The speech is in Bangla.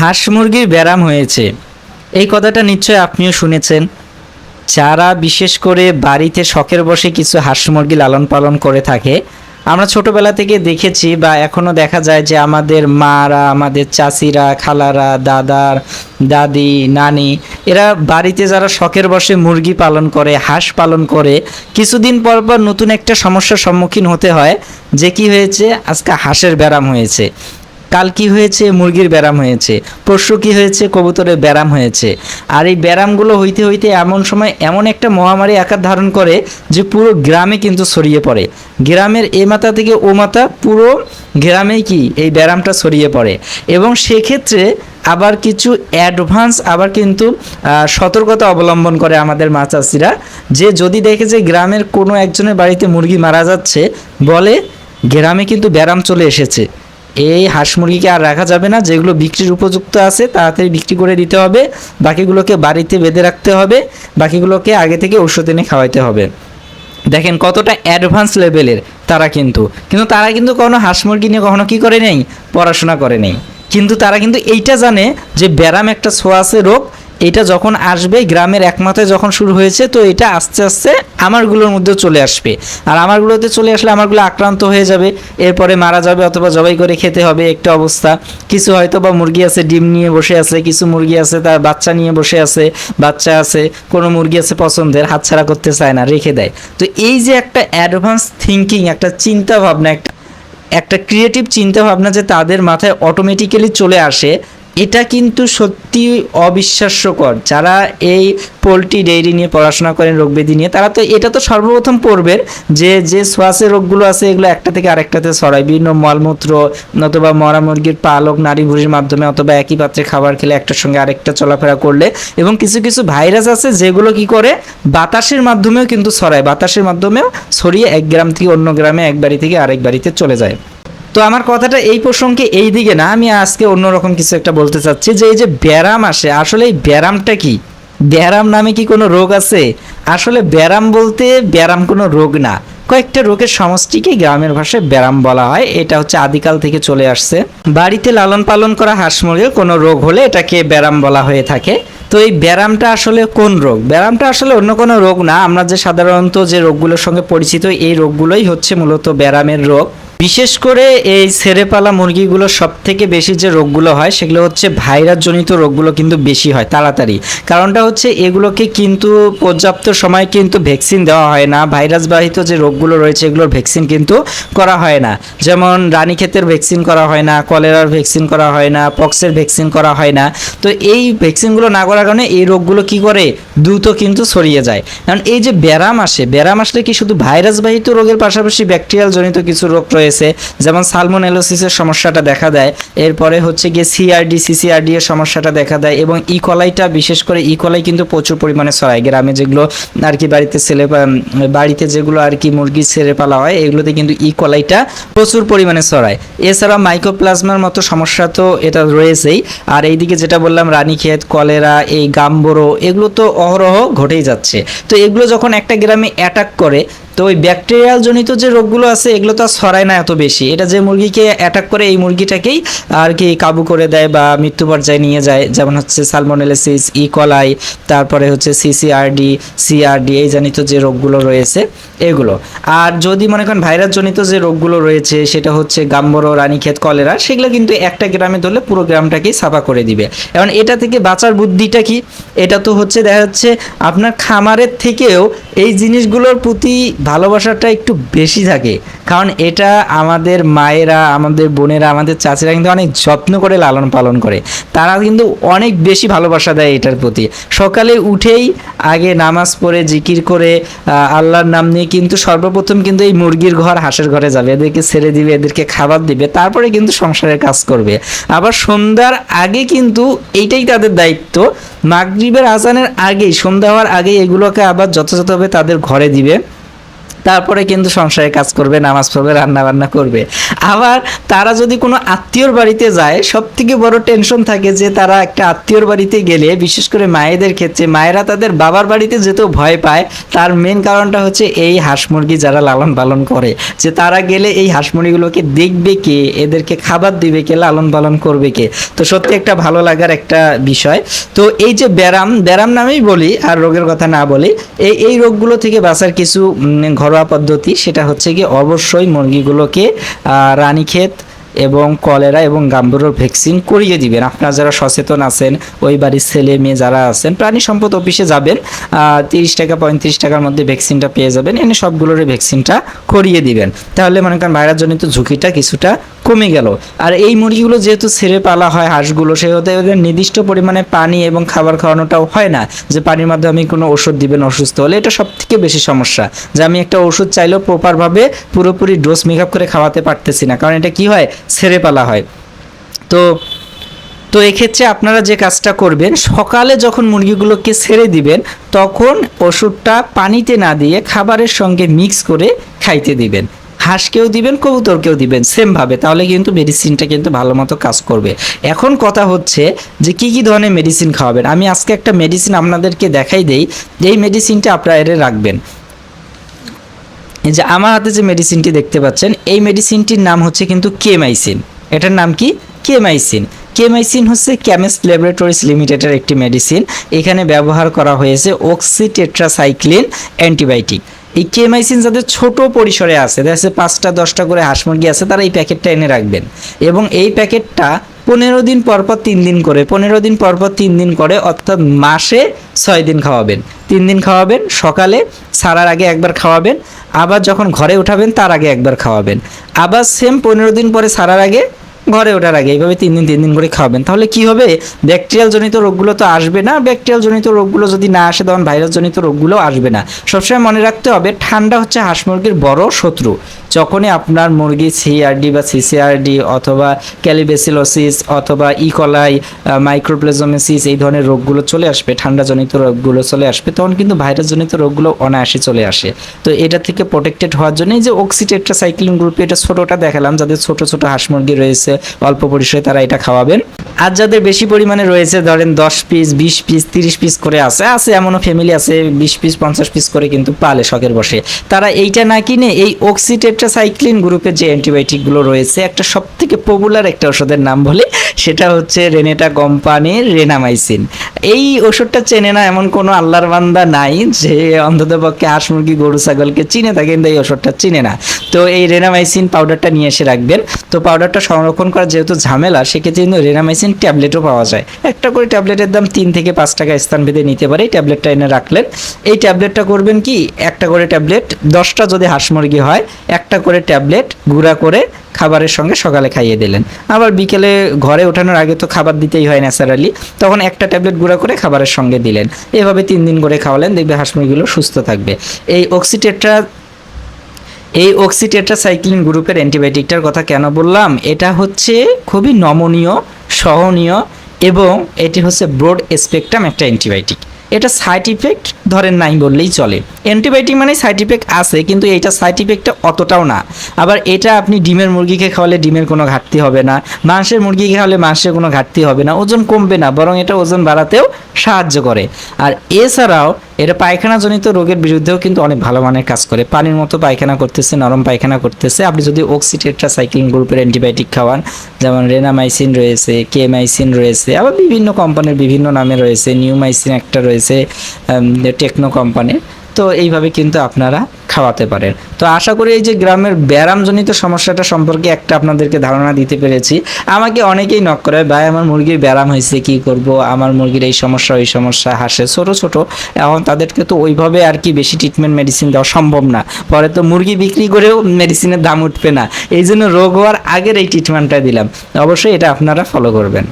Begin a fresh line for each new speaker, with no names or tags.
হাঁস মুরগির ব্যারাম হয়েছে। এই কথাটা নিশ্চয় আপনিও শুনেছেন। যারা বিশেষ করে বাড়িতে শখের বসে কিছু হাঁস মুরগি লালন পালন করে থাকে, আমরা ছোটবেলা থেকে দেখেছি বা এখনও দেখা যায় যে আমাদের মারা, আমাদের চাচিরা খালারা, দাদার, দাদি, নানি, এরা বাড়িতে যারা শখের বসে মুরগি পালন করে, হাঁস পালন করে, কিছুদিন পর পর নতুন একটা সমস্যার সম্মুখীন হতে হয়, যে কি হয়েছে? আজকে হাঁসের ব্যারাম হয়েছে। কাল কি হয়েছে? মুরগির ব্যারাম হয়েছে। পরশু কি হয়েছে? কবুতরের ব্যারাম হয়েছে। আর এই ব্যারামগুলো হইতে হইতে এমন সময় এমন একটা মহামারী আকার ধারণ করে যে পুরো গ্রামে কিন্তু ছড়িয়ে পড়ে। গ্রামের এ মাথা থেকে ও মাথা পুরো গ্রামেই কি এই ব্যারামটা ছড়িয়ে পড়ে। এবং সেক্ষেত্রে আবার কিছু অ্যাডভান্স, আবার কিন্তু সতর্কতা অবলম্বন করে আমাদের মা চাষিরা যে যদি দেখে যে গ্রামের কোনো একজনের বাড়িতে মুরগি মারা যাচ্ছে, বলে গ্রামে কিন্তু ব্যারাম চলে এসেছে। এই হাঁস মুরগিকে আর রাখা যাবে না। যেগুলো বিক্রির উপযুক্ত আছে, তাড়াতাড়ি বিক্রি করে দিতে হবে। বাকিগুলোকে বাড়িতে বেঁধে রাখতে হবে। বাকিগুলোকে আগে থেকে ওষুধ এনে খাওয়াইতে হবে। দেখেন কতটা অ্যাডভান্স লেভেলের তারা কিন্তু। কিন্তু তারা কিন্তু কোনো হাঁস মুরগি নিয়ে কখনো কী করে নেই? পড়াশোনা করে নেই। কিন্তু তারা কিন্তু এইটা জানে যে ব্যারাম একটা ছোঁয়াশে রোগ। এটা যখন আসবে, গ্রামের একমাত্রায় যখন শুরু হয়েছে, তো এটা আস্তে আস্তে আমারগুলোর মধ্যেও চলে আসবে। আর আমারগুলোতে চলে আসলে আমারগুলো আক্রান্ত হয়ে যাবে। এরপরে মারা যাবে অথবা জবাই করে খেতে হবে, একটা অবস্থা। কিছু হয়তো বা মুরগি আছে, ডিম নিয়ে বসে আছে, কিছু মুরগি আছে, তার বাচ্চা নিয়ে বসে আছে, বাচ্চা আছে, কোনো মুরগি আছে পছন্দের, হাতছাড়া করতে চায় না, রেখে দেয়। তো এই যে একটা অ্যাডভান্স থিঙ্কিং একটা চিন্তা ভাবনা একটা একটা ক্রিয়েটিভ চিন্তা ভাবনা যে তাদের মাথায় অটোমেটিক্যালি চলে আসে এটা কিন্তু সত্যি অবিশ্বাস্যকর। যারা এই পোলট্রি ডেইরি নিয়ে পড়াশোনা করেন রোগব্যাধি নিয়ে, তারা তো এটা তো সর্বপ্রথম পড়বেন যে যে শ্বাসের রোগগুলো আছে, এগুলো একটা থেকে আরেকটাতে ছড়ায়। বিভিন্ন মলমূত্র অথবা মরা মুরগির পালক নারী ভুড়ির মাধ্যমে অথবা একই পাত্রে খাবার খেলে একটার সঙ্গে আরেকটা চলাফেরা করলে এবং কিছু কিছু ভাইরাস আছে যেগুলো কি করে? বাতাসের মাধ্যমেও কিন্তু ছড়ায়। বাতাসের মাধ্যমেও ছড়িয়ে এক গ্রাম থেকে অন্য গ্রামে এক বাড়ি থেকে আরেক বাড়িতে চলে যায়। তো আমার কথাটা এই প্রসঙ্গে এই দিকে না, আমি আজকে অন্যরকম কিছু একটা বলতে চাচ্ছি যে এই যে ব্যারাম আসে, আসলে এই ব্যারামটা কি? ব্যারাম নামে কি কোনো রোগ আছে? আসলে ব্যারাম বলতে ব্যারাম কোনো রোগ না। কয়েকটা রোগের সমষ্টিকে গ্রামের ভাষায় ব্যারাম বলা হয়। এটা হচ্ছে আদিকাল থেকে চলে আসছে। বাড়িতে লালন পালন করা হাঁস মুরগির কোনো রোগ হলে এটাকে ব্যারাম বলা হয়ে থাকে। তো এই ব্যারামটা আসলে কোন রোগ? ব্যারামটা আসলে অন্য কোনো রোগ না। আমরা যে সাধারণত যে রোগগুলোর সঙ্গে পরিচিত এই রোগগুলোই হচ্ছে মূলত ব্যারামের রোগ। বিশেষ করে এই সেরেপালা মুরগিগুলো সব থেকে বেশি যে রোগগুলো হয়, সেগুলো হচ্ছে ভাইরাস জনিত রোগগুলো কিন্তু বেশি হয় তাড়াতাড়ি। কারণটা হচ্ছে এগুলোকে কিন্তু পর্যাপ্ত সময় কিন্তু ভ্যাকসিন দেওয়া হয় না ভাইরাস বাহিত যে রোগগুলো রয়েছে এগুলোর ভ্যাকসিন কিন্তু করা হয় না। যেমন রানীক্ষেতের ভ্যাকসিন করা হয় না, কলেরার ভ্যাকসিন করা হয় না, পক্সের ভ্যাকসিন করা হয় না। তো এই ভ্যাকসিনগুলো না করার কারণে এই রোগগুলো কি করে? দ্রুত কিন্তু ছড়িয়ে যায়। কারণ এই যে ব্যারাম আসে, ব্যারাম আসলে কি শুধু ভাইরাসবাহিত রোগের পাশাপাশি ব্যাকটেরিয়াল জনিত কিছু রোগ রয়েছে যেমন সালমোনেলোসিসের সমস্যাটা দেখা দেয়। এরপরে হচ্ছে গিয়ে সিআরডি সিসিআরডি এর সমস্যাটা দেখা দেয় এবং ইকলাইটা বিশেষ করে ইকলাই কিন্তু প্রচুর পরিমাণে ছড়ায়। গ্রামে যেগুলো আর কি বাড়িতে ছেলে বাড়িতে যেগুলো আর কি মুরগি ছেড়ে পালা হয়, এগুলোতে কিন্তু ইকলাইটা প্রচুর পরিমাণে ছড়ায়। এছাড়া মাইক্রোপ্লাজমার মতো সমস্যা তো এটা রয়েছেই। আর এইদিকে যেটা বললাম, রানীক্ষেত, কলেরা, এই গাম্বরো, এগুলো তো অহরহ ঘটেই যাচ্ছে। তো এগুলো যখন একটা গ্রামে অ্যাটাক করে তো ওই ব্যাকটেরিয়াল জনিত যে রোগগুলো আছে, এগুলো তো আর ছড়ায় না এত বেশি। এটা যে মুরগিকে অ্যাটাক করে, এই মুরগিটাকেই আর কি কাবু করে দেয় বা মৃত্যু পর্যায়ে নিয়ে যায়। যেমন হচ্ছে সালমোনেলিসিস ইকলাই তারপরে হচ্ছে সিসিআরডি সিআরডি এই জনিত যে রোগগুলো রয়েছে, এগুলো। আর যদি মনে করেন ভাইরাস জনিত যে রোগগুলো রয়েছে, সেটা হচ্ছে গাম্বরো, রানীক্ষেত, কলেরা, সেগুলো কিন্তু একটা গ্রামে ধরলে পুরো গ্রামটাকেই সাফা করে দিবে। এখন এটা থেকে বাঁচার বুদ্ধিটা কি? এটা তো হচ্ছে, দেখা যাচ্ছে আপনার খামারের থেকেও এই জিনিসগুলোর প্রতি ভালোবাসাটা একটু বেশি থাকে। কারণ এটা আমাদের মায়েরা, আমাদের বোনেরা, আমাদের চাচিরা কিন্তু অনেক যত্ন করে লালন পালন করে। তারা কিন্তু অনেক বেশি ভালোবাসা দেয় এটার প্রতি। সকালে উঠেই আগে নামাজ পড়ে, জিকির করে আল্লাহর নাম নিয়ে কিন্তু সর্বপ্রথম কিন্তু এই মুরগির ঘর, হাঁসের ঘরে যাবে। এদেরকে ছেড়ে দিবে, এদেরকে খাবার দিবে, তারপরে কিন্তু সংসারের কাজ করবে। আবার সন্ধ্যার আগে কিন্তু এইটাই তাদের দায়িত্ব। মাগরিবের আজানের আগেই, সন্ধ্যা হওয়ার আগেই এগুলোকে আবার যথাযথভাবে তাদের ঘরে দিবে। তারপরে কিন্তু সংসারে কাজ করবে নামাজ পড়বে রান্না বান্না করবে। আবার তারা যদি কোনো আত্মীয়র বাড়িতে যায় সব থেকে বড় টেনশন থাকে যে তারা একটা আত্মীয়র বাড়িতে গেলে বিশেষ করে মায়েদের ক্ষেত্রে মায়েরা তাদের বাবার বাড়িতে যেতেও ভয় পায়। তার মেন কারণটা হচ্ছে এই হাঁস মুরগি যারা লালন পালন করে যে তারা গেলে এই হাঁস মুরগিগুলোকে দেখবে কে এদেরকে খাবার দিবে কে লালন পালন করবে কে? তো সত্যি একটা ভালো লাগার একটা বিষয়। তো এই যে ব্যারাম ব্যারাম নামেই বলি আর রোগের কথা না বলি এই এই রোগগুলো থেকে বাঁচার কিছু উম, ঘরোয়া পদ্ধতি সেটা হচ্ছে কি অবশ্যই মুরগিগুলোকে রানীক্ষেত এবং কলেরা এবং গাম্বুরোর ভ্যাকসিন করিয়ে দিবেন। আপনারা যারা সচেতন আছেন, ওই বাড়ির ছেলে মেয়ে যারা আছেন, প্রাণী সম্পদ অফিসে যাবেন তিরিশ টাকা, পঁয়ত্রিশ টাকার মধ্যে ভ্যাকসিনটা পেয়ে যাবেন। এনে সবগুলোরই ভ্যাকসিনটা করিয়ে দিবেন। তাহলে মনে করেন ভাইরাসজনিত ঝুঁকিটা কিছুটা কমে গেল। আর এই মুরগিগুলো যেহেতু ছেড়ে পালা হয় হাঁসগুলো, সেহেতু ওদের নির্দিষ্ট পরিমাণে পানি এবং খাবার খাওয়ানোটাও হয় না যে পানির মাধ্যমে আমি কোনো ওষুধ দিবেন অসুস্থ হলে, এটা সব থেকে বেশি সমস্যা যে আমি একটা ওষুধ চাইলেও প্রপারভাবে পুরোপুরি ডোজ মেকআপ করে খাওয়াতে পারতেছি না। কারণ এটা কি হয়? ছেড়ে পালা হয়। তো তো এক্ষেত্রে আপনারা যে কাজটা করবেন, সকালে যখন মুরগিগুলোকে ছেড়ে দিবেন, তখন ওষুধটা পানিতে না দিয়ে খাবারের সঙ্গে মিক্স করে খাইতে দিবেন। হাঁসকেও দিবেন, কবুতরকেও দিবেন সেমভাবে তাহলে কিন্তু মেডিসিনটা কিন্তু ভালো মতো কাজ করবে। এখন কথা হচ্ছে যে কি কি ধরনের মেডিসিন খাওয়াবেন? আমি আজকে একটা মেডিসিন আপনাদেরকে দেখাই দেই। এই মেডিসিনটা আপনারা এর রাখবেন যে আমার হাতে যে মেডিসিনটি দেখতে পাচ্ছেন, এই মেডিসিনটির নাম হচ্ছে কিন্তু কেমাইসিন। এটার নাম কি? কেমাইসিন। কেমাইসিন হচ্ছে ক্যামিস্ট ল্যাবরেটরিজ লিমিটেডের একটি মেডিসিন এখানে ব্যবহার করা হয়েছে অক্সিটেট্রাসাইক্লিন অ্যান্টিবায়োটিক এই কেমাইসিন যাদের ছোট পরিসরে আছে, দেখা যাচ্ছে পাঁচটা, দশটা করে হাঁস মুরগি আছে, তারা এই প্যাকেটটা এনে রাখবেন। এবং এই প্যাকেটটা পনেরো দিন পর পর তিন দিন করে, পনেরো দিন পর পর তিন দিন করে অর্থাৎ মাসে ছয় দিন খাওয়াবেন। তিন দিন খাওয়াবেন, সকালে সারার আগে একবার খাওয়াবেন, আবার যখন ঘরে উঠাবেন, তার আগে একবার খাওয়াবেন। আবার সেম পনেরো দিন পরে সারার আগে ঘরে ওঠার আগে, এইভাবে তিন দিন তিন দিন করে খাওয়াবেন। তাহলে কি হবে? ব্যাকটেরিয়াল জনিত রোগগুলো তো আসবে না। ব্যাকটেরিয়াল জনিত রোগগুলো যদি না আসে, তখন ভাইরাস জনিত রোগগুলো আসবে না। সবসময় মনে রাখতে হবে, ঠান্ডা হচ্ছে হাঁস মুরগির বড় শত্রু। যখনই আপনার মুরগি সিআরডি বা সিসিআরডি অথবা ক্যালিবেসিলোসিস অথবা E. ইকলাই মাইক্রোপ্লেজোমেসিস এই ধরনের রোগগুলো চলে আসবে, ঠান্ডাজনিত রোগগুলো চলে আসবে, তখন কিন্তু ভাইরাসজনিত রোগগুলো অনায়াসে চলে আসে। তো এটা থেকে প্রোটেক্টেড হওয়ার জন্য এই যে অক্সিটেট্রাসাইক্লিন গ্রুপে এটা ছোটোটা দেখালাম, যাদের ছোট ছোট হাঁস মুরগি রয়েছে, অল্প পরিসরে তারা এটা খাওয়াবেন। আর যাদের বেশি পরিমাণে রয়েছে, ধরেন দশ পিস বিশ পিস তিরিশ পিস করে আছে আছে এমনও ফ্যামিলি আছে, বিশ পিস পঞ্চাশ পিস করে কিন্তু পালে শখের বসে। তারা এইটা না কিনে এই অক্সিটেট্রাসাইক্লিন গ্রুপের যে অ্যান্টিবায়োটিকগুলো রয়েছে, একটা সব থেকে পপুলার একটা ওষুধের নাম বলি, সেটা হচ্ছে রেনেটা কোম্পানির রেনামাইসিন। এই ওষুধটা চেনে না এমন কোনো আল্লাহর বান্দা নাই যে অন্তত পক্ষে হাঁস মুরগি, গরু, ছাগলকে চিনে থাকে, কিন্তু এই ওষুধটা চিনে না। তো এই রেনামাইসিন পাউডারটা নিয়ে এসে রাখবেন। তো পাউডারটা সংরক্ষণ করা যেহেতু ঝামেলা, সেক্ষেত্রে কিন্তু রেনামাইসিন ট্যাবলেটও পাওয়া যায়। একটা করে ট্যাবলেটের দাম তিন থেকে পাঁচ টাকা স্থান ভেদে নিতে পারে, এই ট্যাবলেটটা এনে রাখলেন। এই ট্যাবলেটটা করবেন কি, একটা করে ট্যাবলেট, দশটা যদি হাঁস মুরগি হয়, একটা করে ট্যাবলেট গুঁড়া করে খাবারের সঙ্গে সকালে খাইয়ে দিলেন। আবার বিকেলে ঘরে ওঠানোর আগে তো খাবার দিতেই হয় ন্যাচারালি, তখন একটা ট্যাবলেট গুঁড়া করে খাবারের সঙ্গে দিলেন। এভাবে তিন দিন করে খাওয়ালেন, দেখবে হাঁস মুরগিগুলো সুস্থ থাকবে। এই অক্সিটেট্রা, এই অক্সিটেট্রাসাইক্লিন গ্রুপের অ্যান্টিবায়োটিকটার কথা কেন বললাম? এটা হচ্ছে খুবই নমনীয়, সহনীয় এবং এটি হচ্ছে ব্রড স্পেকট্রাম একটা অ্যান্টিবায়োটিক। এটা সাইড ইফেক্ট ধরেন নাই বললেই চলে। অ্যান্টিবায়োটিক মানে সাইড ইফেক্ট আছে, কিন্তু এটা সাইড ইফেক্টটা অতটাও না। আবার এটা আপনি ডিমের মুরগিকে খাওয়ালে ডিমের কোনো ঘাটতি হবে না, মাংসের মুরগিকে খাওয়ালে মাংসের কোনো ঘাটতি হবে না, ওজন কমবে না, বরং এটা ওজন বাড়াতেও সাহায্য করে। আর এছাড়াও এটা পায়খানাজনিত রোগের বিরুদ্ধেও কিন্তু অনেক ভালো মানের কাজ করে। পানির মতো পায়খানা করতেছে, নরম পায়খানা করতেছে। আপনি যদি অক্সিটেট্রাসাইক্লিন গ্রুপের অ্যান্টিবায়োটিক খাওয়ান, যেমন রেনামাইসিন রয়েছে কেমাইসিন রয়েছে, আবার বিভিন্ন কোম্পানির বিভিন্ন নামে রয়েছে নিউমাইসিন একটা রয়েছে টেকনো কোম্পানির তো এইভাবে কিন্তু আপনারা খাওয়াতে পারেন। তো আশা করি এই যে গ্রামের ব্যায়ামজনিত সমস্যাটা সম্পর্কে একটা আপনাদেরকে ধারণা দিতে পেরেছি। আমাকে অনেকেই নক করে, ভাই, আমার মুরগির ব্যায়াম হয়েছে, কি করব? আমার মুরগির এই সমস্যা, ওই সমস্যা হাসে ছোট ছোট। এখন তাদেরকে তো ওইভাবে আর কি বেশি ট্রিটমেন্ট মেডিসিন দেওয়া সম্ভব না। পরে তো মুরগি বিক্রি করেও মেডিসিনের দাম উঠবে না। এই জন্য রোগ হওয়ার আগের এই ট্রিটমেন্টটা দিলাম। অবশ্যই এটা আপনারা ফলো করবেন।